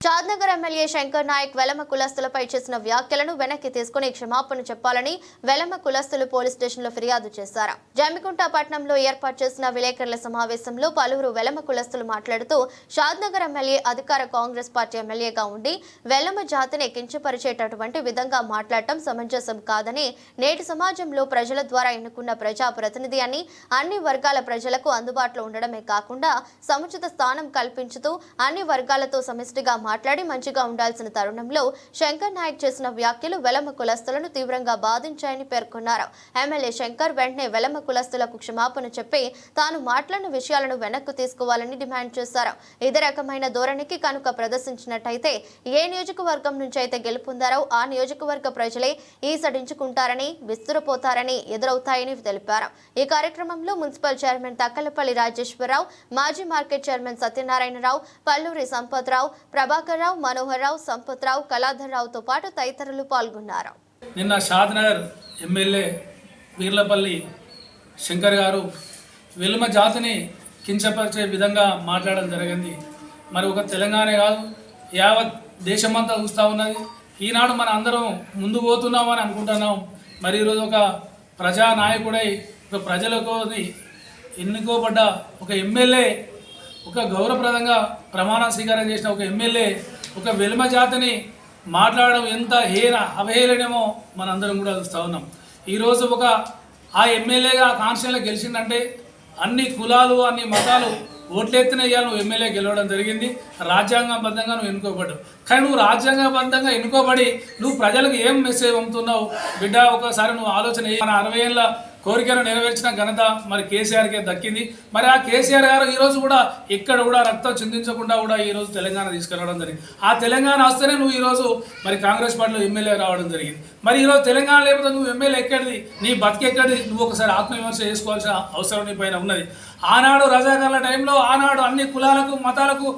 Shadnagar MLA Shankar Naik Velama కులస్తులపై చేసిన వ్యాఖ్యలను వెనక్కి తీసుకుని క్షమాపణ చెప్పాలని వెలమ కులస్తులు పోలీస్ స్టేషన్లో ఫిర్యాదు చేశారు. జమ్మికుంట పట్టణంలో ఏర్పాటు చేసిన విలేకరుల సమావేశంలో పలువురు వెలమ కులస్తులు మాట్లాడుతూ షాద్నగర్ ఎమ్మెల్యే అధికార కాంగ్రెస్ పార్టీ ఎమ్మెల్యేగా ఉండి వెలమ జాతిని కించపరిచేటటువంటి విధంగా మాట్లాడటం సమంజసం కాదని నేటి సమాజంలో ప్రజల ద్వారా ఎన్నుకున్న ప్రజా ప్రతినిధి అని అన్ని వర్గాల ప్రజలకు అందుబాటులో ఉండడమే కాకుండా సముచిత స్థానం కల్పించుతూ అన్ని వర్గాలతో సమిష్టిగా మాట్లాడి మంచిగా ఉండాల్సిన తరుణంలో శంకర్ నాయక్ చేసిన వ్యాఖ్యలు వెలమ కులస్తులను తీవ్రంగా బాధించాయని పేర్కొన్నారు. ఎమ్మెల్యే శంకర్ వెంటనే వెలమ కులస్తులకు క్షమాపణ చెప్పి తాను మాట్లాడిన విషయాలను వెనక్కు తీసుకోవాలని డిమాండ్ చేశారు. ఇదే రకమైన ధోరణికి కనుక ప్రదర్శించినట్టయితే ఏ నియోజకవర్గం నుంచి అయితే గెలుపొందారో ఆ నియోజకవర్గ ప్రజలే ఈసడించుకుంటారని విస్తురపోతారని ఎదురవుతాయని తెలిపారు. ఈ కార్యక్రమంలో మున్సిపల్ చైర్మన్ తక్కలపల్లి రాజేశ్వరరావు మాజీ మార్కెట్ చైర్మన్ సత్యనారాయణరావు పల్లూరి సంపత్రావు ప్రభా రావు మనోహర్రావు సంపత్రావు కళాధర్రావుతో పాటు తదితరులు పాల్గొన్నారు. నిన్న షాద్నగర్ ఎమ్మెల్యే వీర్లపల్లి శంకర్ గారు వెలుమ జాతిని కించపరిచే విధంగా మాట్లాడడం జరిగింది. మరి ఒక తెలంగాణ కాదు యావత్ దేశమంతా చూస్తూ ఉన్నది. ఈనాడు మన అందరం ముందు పోతున్నామని అనుకుంటున్నాం. మరి ఈరోజు ఒక ప్రజా నాయకుడై ఒక ప్రజలకు ఎన్నుకోబడ్డ ఒక ఎమ్మెల్యే ఒక గౌరవప్రదంగా ప్రమాణ స్వీకారం చేసిన ఒక ఎమ్మెల్యే ఒక వెలుమ జాతిని మాట్లాడడం ఎంత హేన అవహేళనేమో మనందరం కూడా చూస్తూ ఉన్నాం. ఈరోజు ఒక ఆ ఎమ్మెల్యేగా కాన్స్టిట్యూన్లో గెలిచిందంటే అన్ని కులాలు అన్ని మతాలు ఓట్లెత్తిన నువ్వు ఎమ్మెల్యే గెలవడం జరిగింది. రాజ్యాంగబద్ధంగా నువ్వు ఎన్నుకోబడ్డావు. కానీ నువ్వు రాజ్యాంగబద్ధంగా ఎన్నుకోబడి నువ్వు ప్రజలకు ఏం మెసేజ్ పంపుతున్నావు? బిడ్డ ఒకసారి నువ్వు ఆలోచన మన అరవై ఏళ్ళ కోరికను నెరవేర్చిన ఘనత మరి కేసీఆర్కే దక్కింది. మరి ఆ కేసీఆర్ గారు ఈరోజు కూడా ఎక్కడ కూడా రక్తం చిందించకుండా కూడా ఈరోజు తెలంగాణ తీసుకురావడం జరిగింది. ఆ తెలంగాణ వస్తేనే నువ్వు ఈరోజు మరి కాంగ్రెస్ పార్టీలో ఎమ్మెల్యే రావడం జరిగింది. మరి ఈరోజు తెలంగాణ లేకపోతే నువ్వు ఎమ్మెల్యే ఎక్కడిది? నీ బతికెక్కడిది నువ్వు ఒకసారి ఆత్మవిమర్శ చేసుకోవాల్సిన అవసరం నీ పైన ఉన్నది. ఆనాడు రజాకాల టైంలో ఆనాడు అన్ని కులాలకు మతాలకు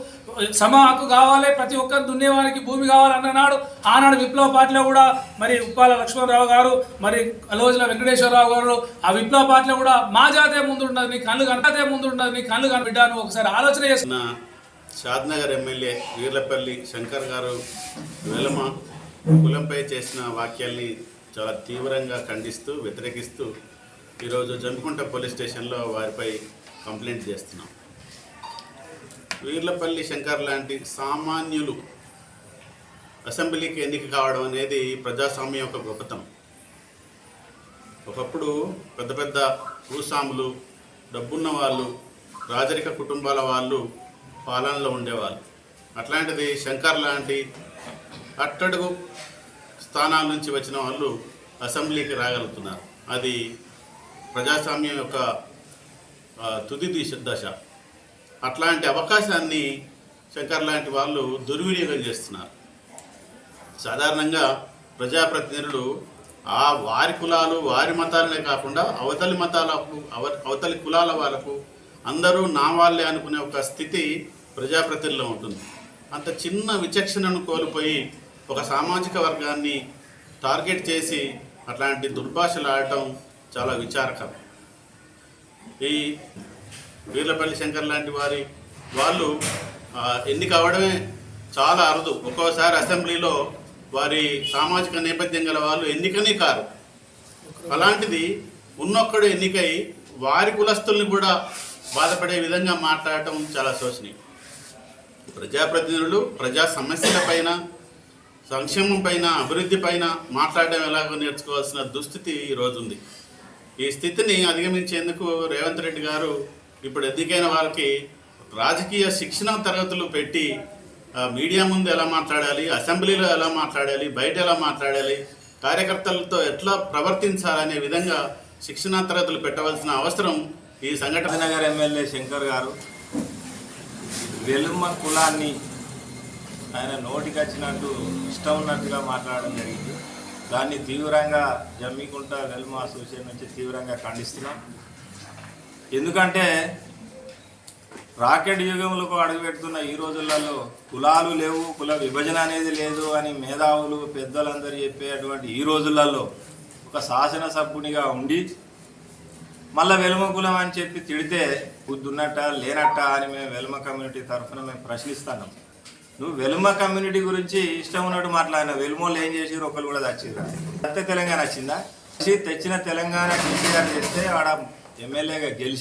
సమ హక్కు కావాలి ప్రతి ఒక్కరు దున్నేవానికి భూమి కావాలన్న నాడు ఆనాడు విప్లవ పార్టీలో కూడా మరి ఉప్పాల లక్ష్మణరావు గారు మరి అలోజుల వెంకటేశ్వరరావు గారు ఆ విప్లవ పార్టీలో కూడా మా జాతే ముందు ఉండదు నీ కళ్ళు కనతే ముందు ఉండదు నీ కళ్ళు కనిపిడ్డాను ఒకసారి ఆలోచన చేసి షాద్నగర్ ఎమ్మెల్యే వీర్లపల్లి శంకర్ గారు వెలమ కులంపై చేసిన వాక్యాల్ని చాలా తీవ్రంగా ఖండిస్తూ వ్యతిరేకిస్తూ ఈరోజు జమ్మికుంట పోలీస్ స్టేషన్లో వారిపై కంప్లైంట్ చేస్తున్నాం. వీర్లపల్లి శంకర్ లాంటి సామాన్యులు అసెంబ్లీకి ఎన్నిక కావడం అనేది ప్రజాస్వామ్యం యొక్క గొప్పతనం. ఒకప్పుడు పెద్ద పెద్ద భూస్వాములు డబ్బున్న వాళ్ళు రాజరిక కుటుంబాల వాళ్ళు పాలనలో ఉండేవాళ్ళు. అట్లాంటిది శంకర్ లాంటి అట్టడుగు స్థానాల నుంచి వచ్చిన వాళ్ళు అసెంబ్లీకి రాగలుగుతున్నారు. అది ప్రజాస్వామ్యం యొక్క తుది దిశ దశ. అట్లాంటి అవకాశాన్ని శంకర్ లాంటి వాళ్ళు దుర్వినియోగం చేస్తున్నారు. సాధారణంగా ప్రజాప్రతినిధులు ఆ వారి కులాలు వారి మతాలనే కాకుండా అవతలి మతాలకు అవ- అవతలి కులాల వాళ్ళకు అందరూ నా వాళ్ళే అనుకునే ఒక స్థితి ప్రజాప్రతినిధుల్లో ఉంటుంది. అంత చిన్న విచక్షణను కోల్పోయి ఒక సామాజిక వర్గాన్ని టార్గెట్ చేసి అట్లాంటి దుర్భాషలు ఆడటం చాలా విచారకరం. ఈ వీర్లపల్లి శంకర్ లాంటి వారి వాళ్ళు ఎన్నిక అవడమే చాలా అరుదు. ఒక్కోసారి అసెంబ్లీలో వారి సామాజిక నేపథ్యం గల వాళ్ళు ఎన్నికనే కారు. అలాంటిది ఉన్నొక్కడు ఎన్నికై వారి కులస్తుల్ని కూడా బాధపడే విధంగా మాట్లాడటం చాలా శోచనీయం. ప్రజాప్రతినిధులు ప్రజా సమస్యల పైన సంక్షేమం పైన అభివృద్ధి పైన మాట్లాడడం ఎలాగో నేర్చుకోవాల్సిన దుస్థితి ఈ ఉంది ఈ స్థితిని అధిగమించేందుకు రేవంత్ రెడ్డి గారు ఇప్పుడు ఎన్నికైన వారికి రాజకీయ శిక్షణ తరగతులు పెట్టి మీడియా ముందు ఎలా మాట్లాడాలి అసెంబ్లీలో ఎలా మాట్లాడాలి బయట ఎలా మాట్లాడాలి కార్యకర్తలతో ఎట్లా ప్రవర్తించాలనే విధంగా శిక్షణ తరగతులు పెట్టవలసిన అవసరం ఈ సంఘటన. నగర్ ఎమ్మెల్యే శంకర్ గారు వెలుమ కులాన్ని ఆయన నోటికి వచ్చినట్టు ఇష్టం ఉన్నట్టుగా మాట్లాడడం జరిగింది. దాన్ని తీవ్రంగా జమ్మికుంట వెలుమ అసోసియేషన్ నుంచి తీవ్రంగా ఖండిస్తున్నాం. ఎందుకంటే రాకెట్ యుగంలో అడుగుపెడుతున్న ఈ రోజులలో కులాలు లేవు కుల విభజన అనేది లేదు అని మేధావులు పెద్దలందరూ చెప్పేటువంటి ఈ రోజులలో ఒక శాసనసభ్యునిగా ఉండి మళ్ళా వెలుమ కులం అని చెప్పి తిడితే బుద్ధున్నట్ట లేనట్ట అని మేము వెలుమ కమ్యూనిటీ తరఫున మేము ప్రశ్నిస్తాను నువ్వు వెలుమ కమ్యూనిటీ గురించి ఇష్టం ఉన్నట్టు మాట్లాడిన వెలుమోళ్ళు ఏం చేసిరు ఒకరు కూడా తెచ్చిర్రా అంతే తెలంగాణ వచ్చిందా? తెచ్చిన తెలంగాణ కేసీఆర్ చేస్తే ఆడ ఎమ్మెల్యేగా గెలిచి